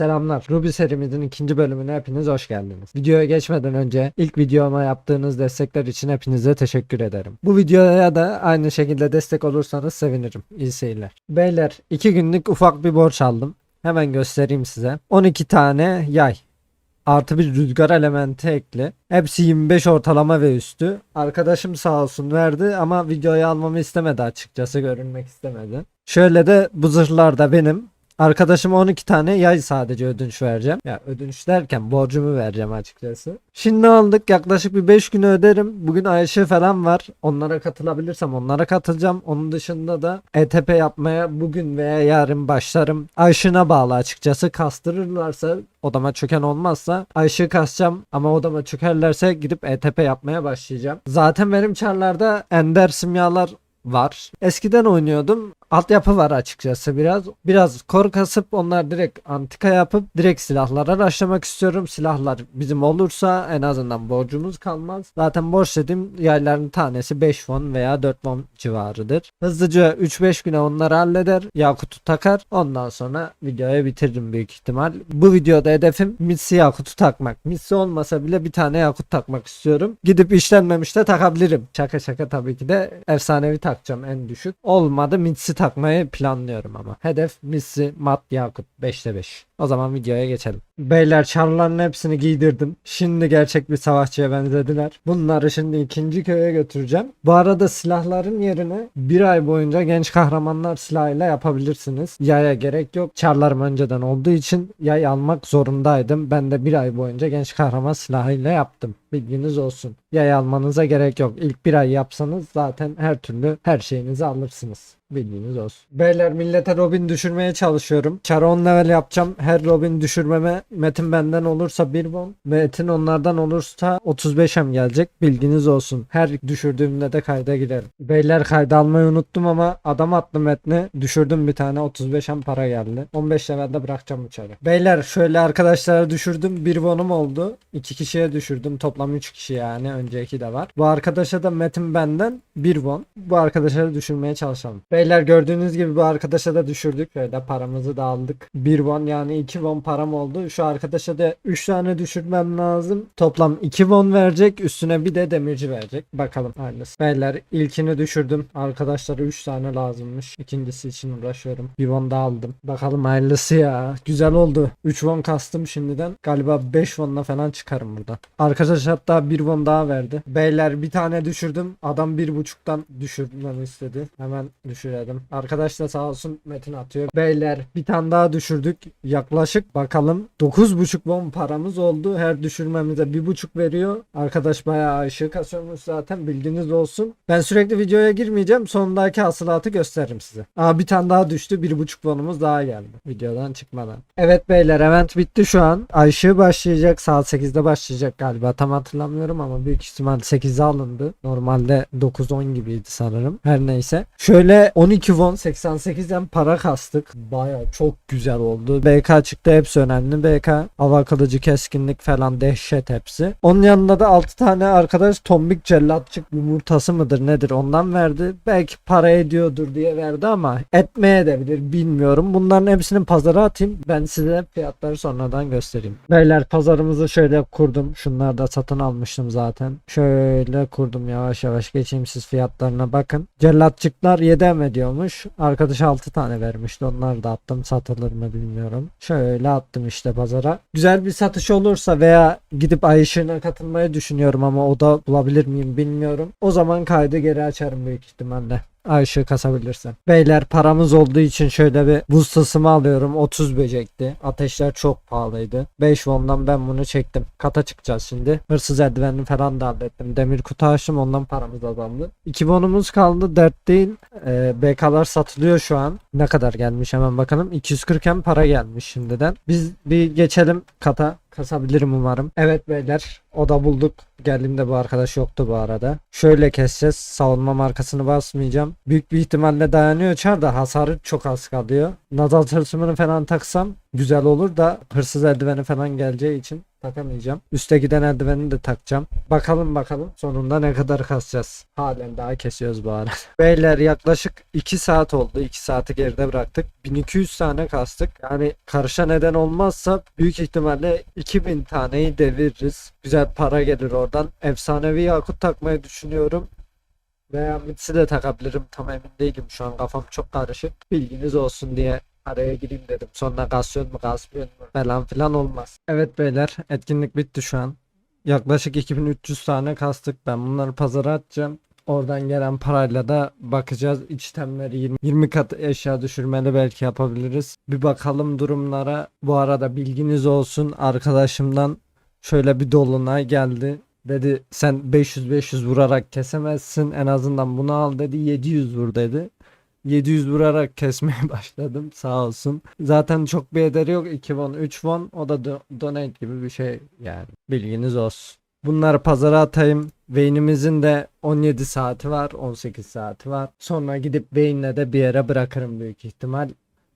Selamlar. Ruby serimizin ikinci bölümüne hepiniz hoş geldiniz. Videoya geçmeden önce ilk videoma yaptığınız destekler için hepinize teşekkür ederim. Bu videoya da aynı şekilde destek olursanız sevinirim. İyi seyirler. Beyler 2 günlük ufak bir borç aldım. Hemen göstereyim size. 12 tane yay. Artı bir rüzgar elementi ekli. Hepsi 25 ortalama ve üstü. Arkadaşım sağ olsun verdi ama videoya almamı istemedi açıkçası görünmek istemedi. Şöyle de bu zırhlar da benim. Arkadaşıma 12 tane yay sadece ödünç vereceğim. Ya ödünç derken borcumu vereceğim açıkçası. Şimdi aldık yaklaşık bir 5 günü öderim. Bugün Ayşe falan var. Onlara katılabilirsem onlara katılacağım. Onun dışında da ETP yapmaya bugün veya yarın başlarım. Ayşına bağlı açıkçası. Kastırırlarsa odama çöken olmazsa Ayşe kasacağım ama odama çökerlerse gidip ETP yapmaya başlayacağım. Zaten benim çarlarda ender simyalar var. Eskiden oynuyordum. Altyapı var açıkçası biraz. Biraz kor kasıp onlar direkt antika yapıp direkt silahlara başlamak istiyorum. Silahlar bizim olursa en azından borcumuz kalmaz. Zaten borç dediğim yayların tanesi 5 won veya 4 won civarıdır. Hızlıca 3-5 güne onları halleder. Yakut'u takar. Ondan sonra videoyu bitiririm büyük ihtimal. Bu videoda hedefim Mitsi Yakut'u takmak. Mitsi olmasa bile bir tane Yakut takmak istiyorum. Gidip işlenmemiş de takabilirim. Şaka şaka tabii ki de efsanevi takacağım en düşük. Olmadı Mitsi takmayı planlıyorum ama. Hedef Mitsi Mat Yakut 5'te 5. O zaman videoya geçelim. Beyler çarların hepsini giydirdim. Şimdi gerçek bir savaşçıya benzediler. Bunları şimdi ikinci köye götüreceğim. Bu arada silahların yerine bir ay boyunca genç kahramanlar silahıyla yapabilirsiniz. Yaya gerek yok. Çarlarım önceden olduğu için yay almak zorundaydım. Ben de bir ay boyunca genç kahraman silahıyla yaptım. Bilginiz olsun. Yay almanıza gerek yok. İlk bir ay yapsanız zaten her türlü her şeyinizi alırsınız. Bilginiz olsun. Beyler millete Robin düşürmeye çalışıyorum. Çar 10 level yapacağım. Her Robin düşürmeme Metin benden olursa 1 bon. Metin onlardan olursa 35'em gelecek. Bilginiz olsun. Her düşürdüğümde de kayda girerim. Beyler kayda almayı unuttum ama adam attım Metin'i. Düşürdüm bir tane 35'em para geldi. 15 levelde bırakacağım uçarı. Beyler şöyle arkadaşlara düşürdüm. 1 bonum oldu. 2 kişiye düşürdüm. Toplam 3 kişi yani. Önceki de var. Bu arkadaşa da Metin benden 1 bon. Bu arkadaşa da düşürmeye çalışalım. Beyler gördüğünüz gibi bu arkadaşa da düşürdük. Şöyle paramızı da aldık. 1 won yani 2 won param oldu. Şu arkadaşa da 3 tane düşürmem lazım. Toplam 2 won verecek. Üstüne bir de demirci verecek. Bakalım aynısı. Beyler ilkini düşürdüm. Arkadaşlara 3 tane lazımmış. İkincisi için uğraşıyorum. 1 won da aldım. Bakalım hayırlısı ya. Güzel oldu. 3 won kastım şimdiden. Galiba 5 wonla falan çıkarım buradan. Arkadaş hatta 1 won daha verdi. Beyler bir tane düşürdüm. Adam 1.5'tan düşürmemi istedi. Hemen düşürelim. Arkadaş da sağ olsun Metin atıyor. Beyler bir tane daha düşürdük. Yaklaşık bakalım 9.5 won paramız oldu. Her düşürmemize 1.5 veriyor. Arkadaş bayağı aşığı kasıyormuş zaten bilginiz olsun. Ben sürekli videoya girmeyeceğim. Sondaki hasılatı gösteririm size. Aa bir tane daha düştü. 1.5 wonumuz daha geldi. Videodan çıkmadan. Evet beyler event bitti şu an. Ayşe başlayacak. Saat 8'de başlayacak galiba. Tam hatırlamıyorum ama büyük ihtimal 8'e alındı. Normalde 9-10 gibiydi sanırım. Her neyse. Şöyle 12 won 88'den para kastık. Baya çok güzel oldu. BK çıktı hepsi önemli. BK hava kılıcı keskinlik falan dehşet hepsi. Onun yanında da 6 tane arkadaş tombik cellatçık yumurtası mıdır nedir ondan verdi. Belki para ediyordur diye verdi ama etmeye de bilir bilmiyorum. Bunların hepsini pazara atayım. Ben size fiyatları sonradan göstereyim. Beyler pazarımızı şöyle kurdum. Şunları da satın almıştım zaten. Şöyle kurdum yavaş yavaş geçeyim siz fiyatlarına bakın. Cellatçıklar 7 em ediyormuş. Arkadaş 6 tane vermişti. Onları da attım. Satılır mı bilmiyorum. Şöyle attım işte pazara. Güzel bir satış olursa veya gidip ay ışığına katılmayı düşünüyorum ama o da bulabilir miyim bilmiyorum. O zaman kaydı geri açarım büyük ihtimalle. Ayşe kasabilirsem. Beyler paramız olduğu için şöyle bir buz tılsımı alıyorum. 30 böcekti. Ateşler çok pahalıydı. 5 won'dan ben bunu çektim. Kata çıkacağız şimdi. Hırsız eldivenini falan da hallettim. Demir kutu açtım ondan paramız azaldı. 2 won'umuz kaldı. 4 değil. Ee, BK'lar satılıyor şu an. Ne kadar gelmiş hemen bakalım. 240 hem para gelmiş şimdiden. Biz bir geçelim kata kasabilirim umarım. Evet beyler o da bulduk. Geldiğimde bu arkadaş yoktu bu arada. Şöyle keseceğiz. Savunma markasını basmayacağım. Büyük bir ihtimalle dayanıyor çar da hasarı çok az kalıyor. Nazal tılsımını falan taksam güzel olur da hırsız eldiveni falan geleceği için Takamayacağım. Üste giden eldiveni de takacağım. Bakalım bakalım sonunda ne kadar kasacağız. Halen daha kesiyoruz bu arada. Beyler yaklaşık 2 saat oldu. 2 saati geride bıraktık. 1200 tane kastık. Yani karışa neden olmazsa büyük ihtimalle 2000 taneyi deviririz. Güzel para gelir oradan. Efsanevi yakut takmayı düşünüyorum. Veya mitsi de takabilirim. Tam emin değilim. Şu an kafam çok karışık. Bilginiz olsun diye araya gireyim dedim. Sonra kasyon mu kasmıyor mu falan filan olmaz. Evet beyler etkinlik bitti şu an. Yaklaşık 2300 tane kastık. Ben bunları pazara atacağım. Oradan gelen parayla da bakacağız. İçtemleri 20, 20 kat eşya düşürmeli belki yapabiliriz. Bir bakalım durumlara. Bu arada bilginiz olsun arkadaşımdan şöyle bir dolunay geldi. Dedi sen 500-500 vurarak kesemezsin en azından bunu al dedi 700 vur dedi. 700 vurarak kesmeye başladım sağ olsun. Zaten çok bir ederi yok 2 won 3 won o da do- donate gibi bir şey yani bilginiz olsun. Bunları pazara atayım. Vayne'imizin de 17 saati var 18 saati var. Sonra gidip Vayne'le de bir yere bırakırım büyük ihtimal.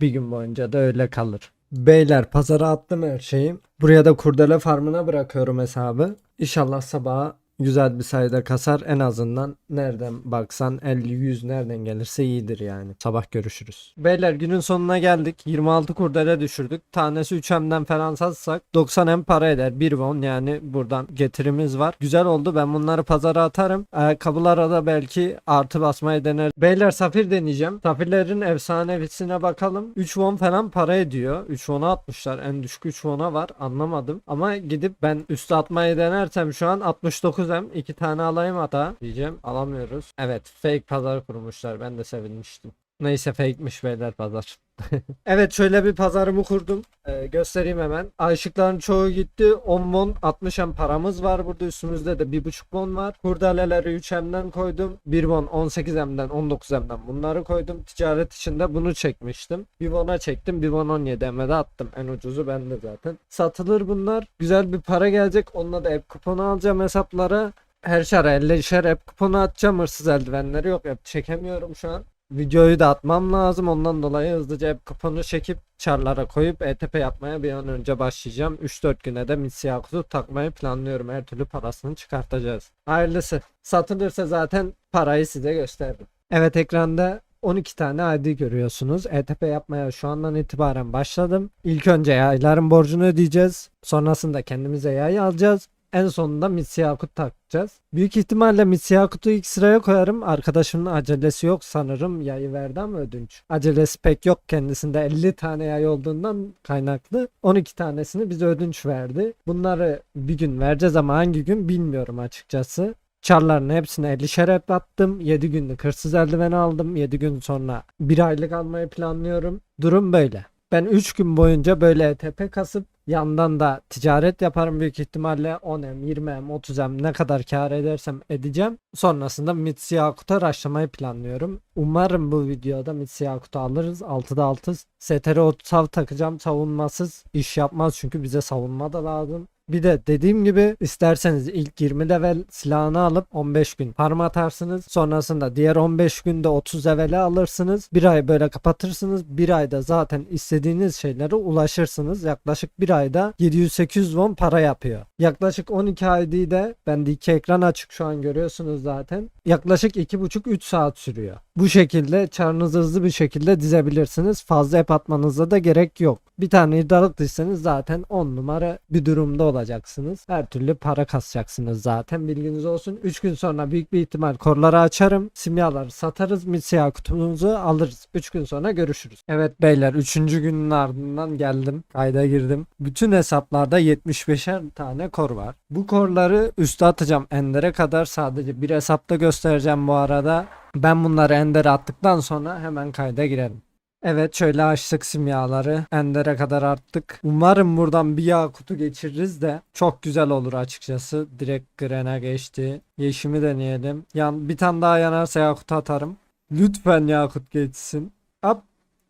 Bir gün boyunca da öyle kalır. Beyler pazara attım her şeyi. Buraya da kurdele farmına bırakıyorum hesabı. İnşallah sabaha güzel bir sayıda kasar. En azından nereden baksan 50-100 nereden gelirse iyidir yani. Sabah görüşürüz. Beyler günün sonuna geldik. 26 kurdele düşürdük. Tanesi 3M'den falan satsak 90 M para eder. 1 won yani buradan getirimiz var. Güzel oldu. Ben bunları pazara atarım. Ayakkabılara da belki artı basmayı dener. Beyler safir deneyeceğim. Safirlerin efsanevisine bakalım. 3 won falan para ediyor. 3 won'a atmışlar. En düşük 3 won'a var. Anlamadım. Ama gidip ben üstü atmayı denersem şu an 69 M. 2 tane alayım hata diyeceğim. Alamıyoruz. Evet fake pazar kurmuşlar. Ben de sevinmiştim. Neyse fake'miş beyler pazar. evet şöyle bir pazarımı kurdum. Ee, göstereyim hemen. Ayşıkların çoğu gitti. 10 won 60 hem paramız var burada üstümüzde de 1.5 won var. Kurdaleleri 3 hemden koydum. 1 won 18 hemden 19 hemden bunları koydum. Ticaret içinde bunu çekmiştim. 1 won'a çektim. 1 won 17 hem'e attım. En ucuzu bende zaten. Satılır bunlar. Güzel bir para gelecek. Onunla da app kuponu alacağım hesaplara. Her şara 50'şer app kuponu atacağım. Hırsız eldivenleri yok. App çekemiyorum şu an. Videoyu da atmam lazım. Ondan dolayı hızlıca hep kuponu çekip çarlara koyup ETP yapmaya bir an önce başlayacağım. 3-4 güne de Mitsi kutu takmayı planlıyorum. Her türlü parasını çıkartacağız. Hayırlısı. Satılırsa zaten parayı size gösteririm. Evet ekranda 12 tane ID görüyorsunuz. ETP yapmaya şu andan itibaren başladım. İlk önce yayların borcunu ödeyeceğiz. Sonrasında kendimize yay alacağız. En sonunda Mitsiyakut takacağız. Büyük ihtimalle Mitsiyakut'u ilk sıraya koyarım. Arkadaşımın acelesi yok sanırım. Yayı verdi ama ödünç. Acelesi pek yok. Kendisinde 50 tane yay olduğundan kaynaklı. 12 tanesini bize ödünç verdi. Bunları bir gün vereceğiz ama hangi gün bilmiyorum açıkçası. Çarların hepsine 50'şer hep attım. 7 günlük hırsız eldiven aldım. 7 gün sonra 1 aylık almayı planlıyorum. Durum böyle. Ben 3 gün boyunca böyle ETP kasıp yandan da ticaret yaparım büyük ihtimalle 10M, 20M, 30M ne kadar kar edersem edeceğim. Sonrasında Mitsi Yakut'a raşlamayı planlıyorum. Umarım bu videoda Mitsi Yakut'u alırız. 6'da 6 STR sav takacağım savunmasız iş yapmaz çünkü bize savunma da lazım. Bir de dediğim gibi isterseniz ilk 20 level silahını alıp 15 gün farm atarsınız. Sonrasında diğer 15 günde 30 level'e alırsınız. Bir ay böyle kapatırsınız. Bir ayda zaten istediğiniz şeylere ulaşırsınız. Yaklaşık bir ayda 700-800 won para yapıyor. Yaklaşık 12 ID'de bende iki ekran açık şu an görüyorsunuz zaten. Yaklaşık 2,5-3 saat sürüyor. Bu şekilde çarınızı hızlı bir şekilde dizebilirsiniz. Fazla ep atmanıza da gerek yok. Bir tane iddialıklıysanız zaten 10 numara bir durumda olacaksınız. Her türlü para kasacaksınız zaten bilginiz olsun. 3 gün sonra büyük bir ihtimal korları açarım. Simyaları satarız. Misya kutumuzu alırız. 3 gün sonra görüşürüz. Evet beyler 3. günün ardından geldim. Kayda girdim. Bütün hesaplarda 75'er tane kor var. Bu korları üste atacağım. Ender'e kadar sadece bir hesapta göstereceğim bu arada. Ben bunları Ender'e attıktan sonra hemen kayda girelim. Evet şöyle açtık simyaları. Ender'e kadar arttık. Umarım buradan bir yakutu geçiririz de çok güzel olur açıkçası. Direkt Gren'e geçti. Yeşimi deneyelim. Yan, bir tane daha yanarsa yakut atarım. Lütfen yakut geçsin. Hop.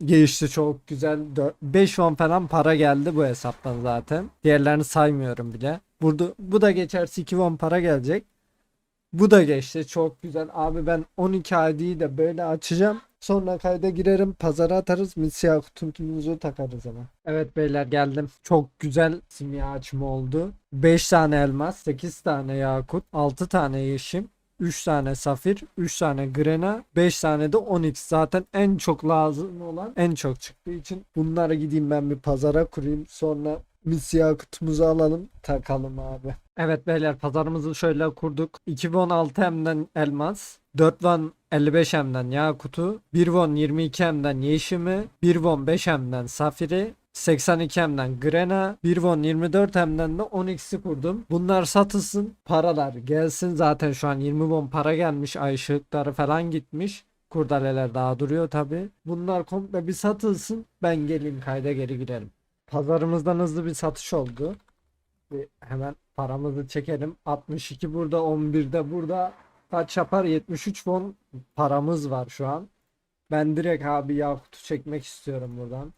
Geçti çok güzel. 5 won falan para geldi bu hesaptan zaten. Diğerlerini saymıyorum bile. Burada bu da geçerse 2 won para gelecek. Bu da geçti çok güzel. Abi ben 12 ID'yi de böyle açacağım. Sonra kayda girerim. Pazara atarız. Misya kutumuzu takarız hemen. Evet beyler geldim. Çok güzel simya açımı oldu. 5 tane elmas, 8 tane yakut, 6 tane yeşim. 3 tane safir, 3 tane grena, 5 tane de onyx. Zaten en çok lazım olan en çok çıktığı için bunları gideyim ben bir pazara kurayım. Sonra misya kutumuzu alalım takalım abi. Evet beyler pazarımızı şöyle kurduk. 2 won 6 hemden elmas, 4 won 55 hemden yakutu, 1 won 22 hemden yeşimi, 1 won 5 hemden safiri, 82 hemden Grena, 1 won 24 hemden de 10x'i kurdum. Bunlar satılsın, paralar gelsin. Zaten şu an 20 won para gelmiş, ay ışıkları falan gitmiş. Kurdaleler daha duruyor tabi. Bunlar komple bir satılsın. Ben geleyim kayda geri girelim. Pazarımızdan hızlı bir satış oldu. Bir hemen paramızı çekelim. 62 burada, 11 de burada. Kaç yapar? 73 won paramız var şu an. Ben direkt abi Yakut'u çekmek istiyorum buradan.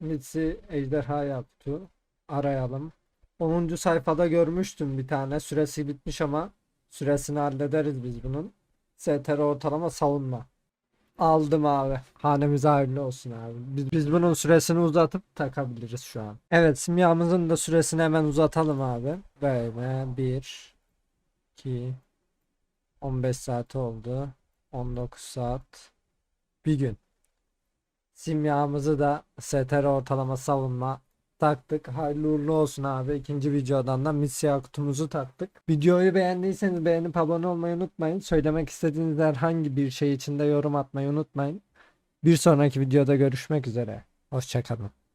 Mitsi ejderha yaptı. Arayalım. 10. sayfada görmüştüm bir tane. Süresi bitmiş ama süresini hallederiz biz bunun. STR ortalama savunma. Aldım abi. Hanemize hayırlı olsun abi. Biz, biz bunun süresini uzatıp takabiliriz şu an. Evet simyamızın da süresini hemen uzatalım abi. Böyle 1 2 15 saat oldu. 19 saat. Bir gün. Simyamızı da STR ortalama savunma taktık. Hayırlı uğurlu olsun abi. İkinci videodan da misya kutumuzu taktık. Videoyu beğendiyseniz beğenip abone olmayı unutmayın. Söylemek istediğiniz herhangi bir şey için de yorum atmayı unutmayın. Bir sonraki videoda görüşmek üzere. Hoşçakalın.